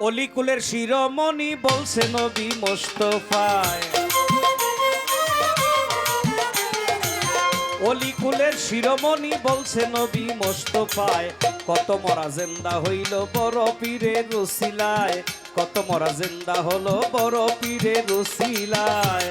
অলিকুলের শিরোমণি বলছে নবী মোস্তফায়। অলিকুলের শিরোমণি বলছে নবী মোস্তফায়। কত মরা জেন্দা হইল বড় পীরের রসিলায় কত মরা জেন্দা হলো বড় পীরের রসিলায়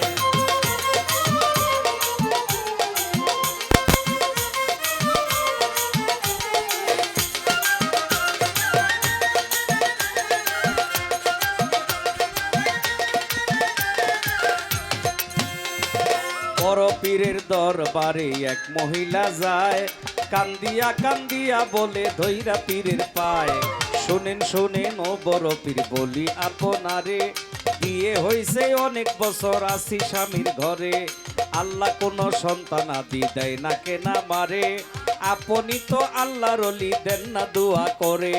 বড় পীরের দরবারে এক মহিলা যায়, কান্দিয়া কান্দিয়া বলে, ধৈরা পীরের পায়। শোনেন শোনেন ও বড় পীর, বলি আপনারে, বিয়ে হইছে অনেক বছর আসি স্বামীর ঘরে। আল্লাহ কোনো সন্তান আদি দেয় না কেনা মারে। আপনি তো আল্লাহর অলি, দেন না দোয়া করে।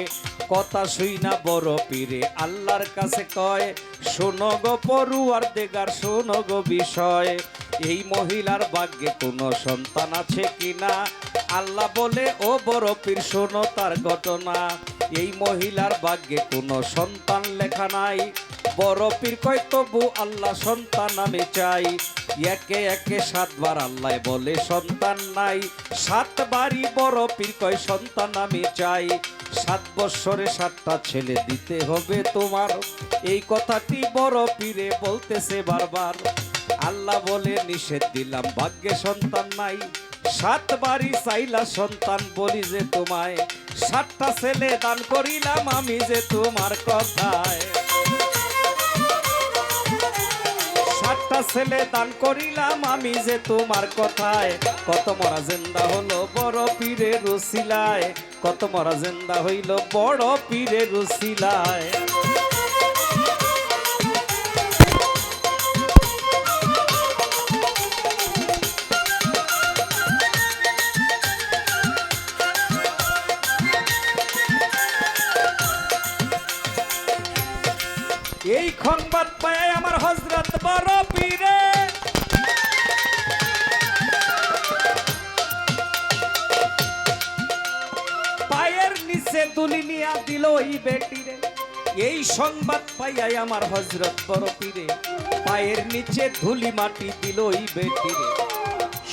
কথা শুই না বড় পীরে আল্লাহর কাছে কয়, শোনো গো পড়ুয়ার দেগার, শোনো গো বিষয়। এই মহিলার ভাগ্যে কোনো সন্তান আছে কিনা? আল্লাহ বলে, ও বড় পীর, শোনো তার ঘটনা। এই মহিলার ভাগ্যে কোনো সন্তান লেখা নাই। বড় পীর কয়, তবু আল্লাহ সন্তান আমি চাই। একে একে সাতবার আল্লাহ বলে, সন্তান নাই। সাতবারই বড় পীর কয়, সন্তান আমি চাই। সাত বৎসরে সাতটা ছেলে দিতে হবে তোমার। এই কথাটি বড় পীরে বলতেছে বারবার। আল্লাহ বলে নিষেধ দিলাম, ভাগ্যে সন্তান নাই। সাতবারই চাইলা সন্তান, বলি যে তোমায়। সাতটা ছেলে দান করিলাম আমি যে তোমার কথায়। সাতটা ছেলে দান করিলাম আমি যে তোমার কথায়। কত মরা জেন্দা হলো বড় পীরে রসিলায় কত মরা জেন্দা হইল বড় পীরে রসিলায় এই সংবাদ পায় আমার হজরত বড় পীরে। পায়ের নিচে তুলি নিয়া দিল ওই বেটিরে। এই সংবাদ পাইয়াই আমার হজরত বড় পীরে। পায়ের নিচে ধুলি মাটি দিল ওই বেটিরে।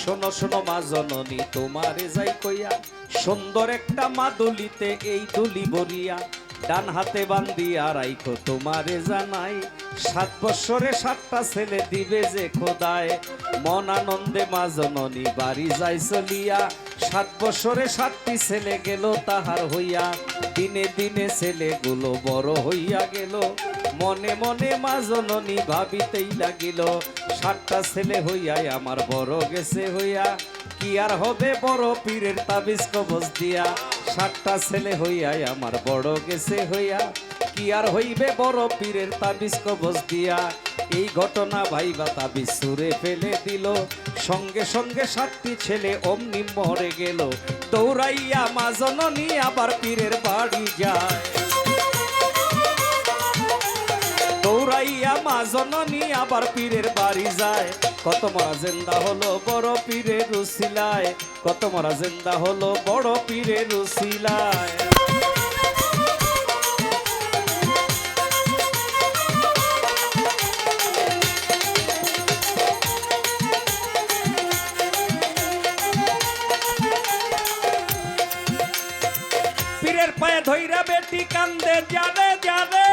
শোনো শোনো মা জননী, তোমারে যাই কইয়া, সুন্দর একটা মা দুলিতে এই দুলি বরিয়া ডান হাতে বান্দি আর রাইখো তোমারে জানাই। সাত বৎসরে সাতটা ছেলে দিবে যে খোদায়। মন আনন্দে মা জননী বাড়ি যাই চলিয়া। সাত বছরে সাতটি ছেলে গেল তাহার হইয়া। দিনে দিনে ছেলেগুলো বড় হইয়া গেল। মনে মনে মা জননী ভাবিতেই লাগিল, সাতটা ছেলে হইয়াই আমার বড় গেছে হইয়া। কি আর হবে বড় পীরের তাবিজ কবজ দিয়া। সাতটা ছেলে হইয়া আমার বড় গেছে হইয়া। কি আর হইবে বড় পীরের তাবিজ কবজ দিয়া? এই ঘটনা ভাইবা তাবিজ সুরে ফেলে দিল। সঙ্গে সঙ্গে সাতটি ছেলে অমনি মরে গেল। দৌড়াইয়া মা জননী আবার পীরের বাড়ি যায়। দৌড়াইয়া মা জননী আবার পীরের বাড়ি যায়। কত মরা জেন্দা হলো বড় পীরের রুসিলায় কত মরা জেন্দা হলো বড় পীরের রুসিলায় পীরের পায়ে ধইরা বেটি কান্দে যাবে যাবে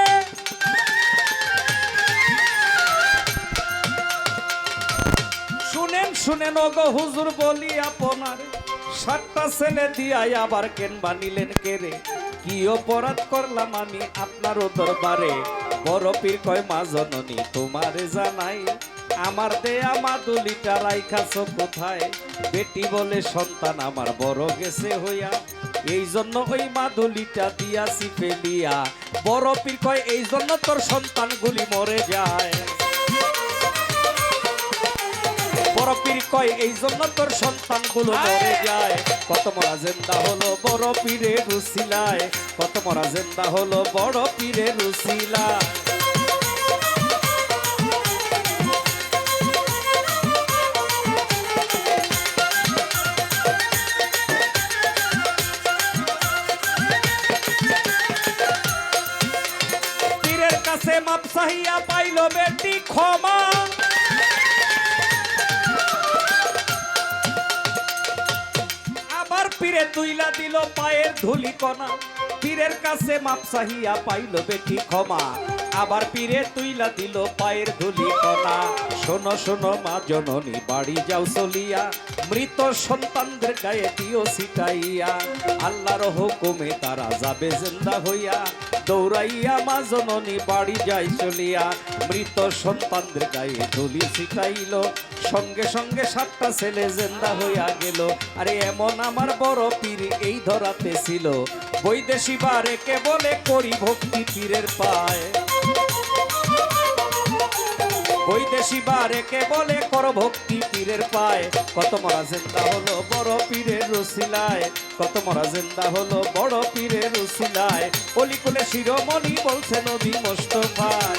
শুনেন শুনেন, ওগো হুজুর, বলি আপনার। সাতটা ছেলে দিয়াই আবার কেন বানিলেন কেরে কি অপরাধ করলাম আমি আপনারও দরবারে? বড় পীর কয়, মা জননী, তোমারে জানাই, আমার দেয়া মাদুলিটা রাইখাছ কোথায়? বেটি বলে, সন্তান আমার বড় গেছে হইয়া। এই জন্য ওই মাদুলিটা দিয়াছি ফেলিয়া বড় পীর কয় এই জন্য তোর সন্তানগুলি মরে যায়। কয় এই জন্য তোর সন্তানগুলো মরে যায়। কত মরা জেন্দা হলো বড় পীরে রুসিলায় কত মরা জেন্দা হলো বড় পীরে মাপ সাহিয়া পাইল বেটি ক্ষমা। পীরে তুইলা দিল পায়ের ধুলি কণা। পীরের কাছে মাপ সাহিয়া পাইল বেটি ক্ষমা। আবার পীরে তুইলা দিল পায়ের ধুলি কণা। শোনো শোনো মা জননী, বাড়ি যাও চলিয়া। মৃত সন্তানদের গায়ে দিও ছিটাইয়া। আল্লাহর হুকুমে তারা যাবে জিন্দা হইয়া। দৌড়াইয়া মা জননী, বাড়ি যাই চলিয়া। মৃত সন্তানদের গায়ে ধুলি ছিটাইল। সঙ্গে সঙ্গে সাতটা ছেলে জেন্দা হইয়া গেল। আরে এমন আমার বড় পীর এই ধরাতে ছিল। বৈদেশি বারে কে বলে করি ভক্তি পীরের পায়। বৈদেশি বারে কে বলে কর ভক্তি পীরের পায়। কত মরা জিন্দা হলো, বড় পীরের রসিলায়। কত মরা জিন্দা হলো, বড় পীরের রসিলায়। অলিকুলে শিরোমণি বলছে, নবী মোস্তফায়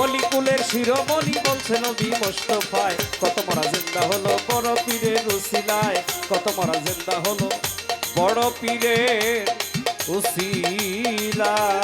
অলিকুলের শিরোমণি বলছে, নবী মোস্তফায় কত মরা জিন্দা হলো, বড় পীরের রসিলায়। কত মরা জিন্দা হলো, বড় পীরের উসিলায়